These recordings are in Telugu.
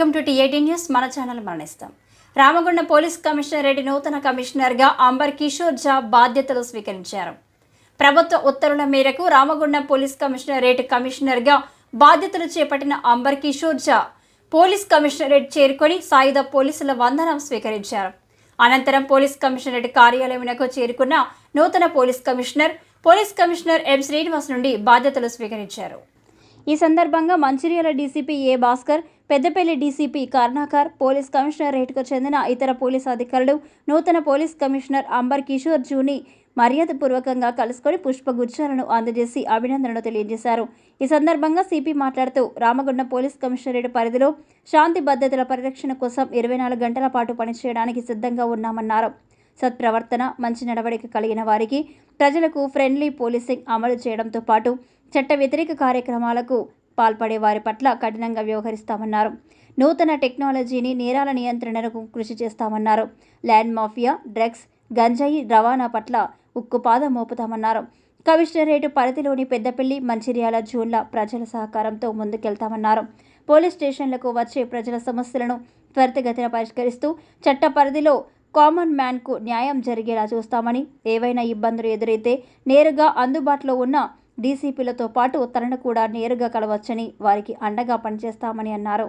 Welcome to TAT news. మన ఛానల్ మరణిస్తాం. రామగుండం పోలీస్ కమిషనర్ రెడ్డి నూతన కమిషనర్గా అంబర్ కిషోర్ జా బాధ్యతలు స్వీకరించారు. ప్రభుత్వ ఉత్తర్వుల మేరకు రామగుండం పోలీస్ కమిషనరేట్ కమిషనర్గా బాధ్యతలు చేపట్టిన అంబర్ కిషోర్ జా పోలీస్ కమిషనరేట్ చేరుకొని సాయుధ పోలీసుల వందనం స్వీకరించారు. అనంతరం పోలీస్ కమిషనరేట్ కార్యాలయంకు చేరుకున్న నూతన police commissioner police commissioner M Srinivas నుండి బాధ్యతలు స్వీకరించారు. ఈ సందర్భంగా Mancherial DCP A Bhaskar Peddapalli DCP Karnakar police కమిషనరేట్కు చెందిన ఇతర పోలీస్ అధికారులు నూతన పోలీస్ కమిషనర్ అంబర్ కిషోర్ జూని మర్యాదపూర్వకంగా కలుసుకొని పుష్పగుచ్చాలను అందజేసి అభినందనలు తెలియజేశారు. ఈ సందర్భంగా సిపి మాట్లాడుతూ రామగుండం పోలీస్ కమిషనరేట్ పరిధిలో శాంతి భద్రతల పరిరక్షణ కోసం ఇరవై నాలుగు గంటల పాటు పనిచేయడానికి సిద్ధంగా ఉన్నామన్నారు. సత్ప్రవర్తన మంచి నడవడిక కలిగిన వారికి ప్రజలకు ఫ్రెండ్లీ పోలీసింగ్ అమలు చేయడంతో పాటు చట్ట వ్యతిరేక కార్యక్రమాలకు పాల్పడే వారి పట్ల కఠినంగా వ్యవహరిస్తామన్నారు. నూతన టెక్నాలజీని నేరాల నియంత్రణకు కృషి చేస్తామన్నారు. ల్యాండ్ మాఫియా డ్రగ్స్ గంజాయి రవాణా పట్ల ఉక్కుపాదం మోపుతామన్నారు. కమిషనరేట్ పరిధిలోని పెద్దపల్లి మంచిర్యాల జోన్ల ప్రజల సహకారంతో ముందుకెళ్తామన్నారు. పోలీస్ స్టేషన్లకు వచ్చే ప్రజల సమస్యలను త్వరితగతిన పరిష్కరిస్తూ చట్ట పరిధిలో కామన్ మ్యాన్కు న్యాయం జరిగేలా చూస్తామని ఏవైనా ఇబ్బందులు ఎదురైతే నేరుగా అందుబాటులో ఉన్న డీసీపీలతో పాటు తనను కూడా నేరుగా కలవచ్చని వారికి అండగా పనిచేస్తామని అన్నారు.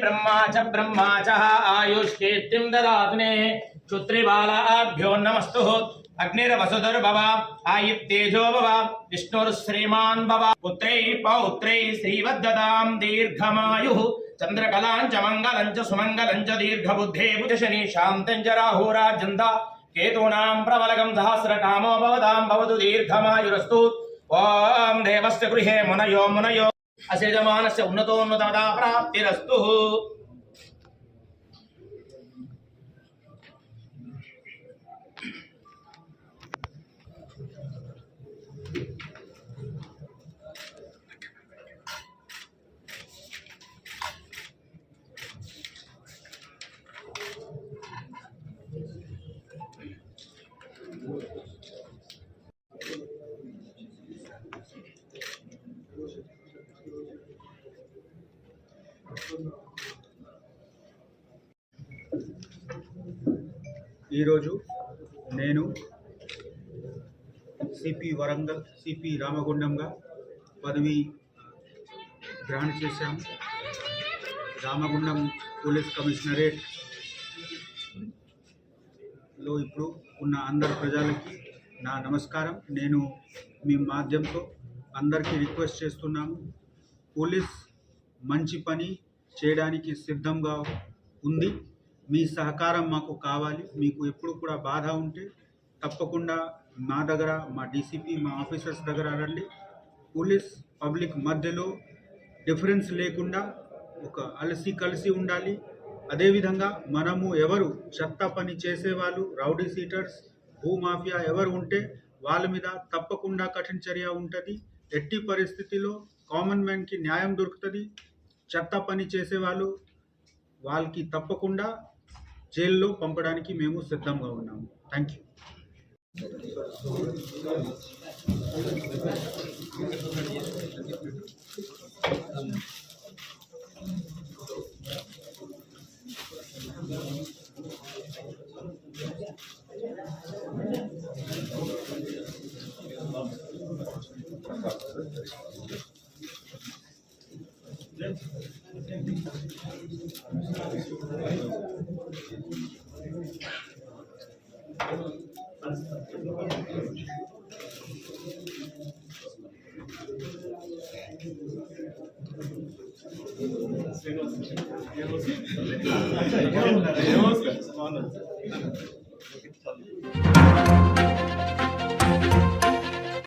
ब्रह्मा च ब्रह्मा च आयुष्कीर्तिं ददातुने क्षुत्रिबालाभ्यो नमस्तु। अग्निर्वसुधुर्भव आयित्येजो भव विष्णुर्श्रीमान् भव। पुत्रैः पौत्रैः श्रीवद्ददां दीर्घमायुः। चन्द्रकलां च मङ्गलं च सुमङ्गलं च दीर्घबुद्धे बुधशनि शान्तं च राहुराजन्दा केतूनां प्रबलगं सहस्रकामो भवतां भवतु दीर्घमायुरस्तु। ॐ देवस्य गृहे मुनयो मुनयो। అసేజమానస్య ఉన్నతోన్నతమదా ప్రాప్తిరస్తు ఈరోజు నేను సిపి వరంగల్ సిపి రామగుండంగా పదవి గ్రహణ చేశాము రామగుండం పోలీస్ కమిషనరేట్లో ఇప్పుడు ఉన్న అందరు ప్రజలకి నా నమస్కారం. నేను మీ మాధ్యమంతో అందరికీ రిక్వెస్ట్ చేస్తున్నాము పోలీస్ మంచి పని చేయడానికి సిద్ధంగా ఉంది. మీ సహకారం మాకు కావాలి. మీకు ఎప్పుడు కూడా బాధ ఉంటే తప్పకుండా మా దగ్గర మా డీసీపీ మా ఆఫీసర్స్ దగ్గర రండి. పోలీస్ పబ్లిక్ మధ్యలో డిఫరెన్స్ లేకుండా ఒక అలసి కలిసి ఉండాలి. అదేవిధంగా మనము ఎవరు చెత్త పని చేసేవాళ్ళు రౌడీ సీటర్స్ భూమాఫియా ఎవరు ఉంటే వాళ్ళ మీద తప్పకుండా కఠిన చర్య ఉంటుంది. ఎట్టి పరిస్థితిలో కామన్ మ్యాన్కి న్యాయం దొరుకుతుంది. చెత్త పని చేసేవాళ్ళు వాళ్ళకి తప్పకుండా జైల్లో పంపడానికి మేము సిద్ధంగా ఉన్నాము థ్యాంక్ యూ Thank you. బాగుంది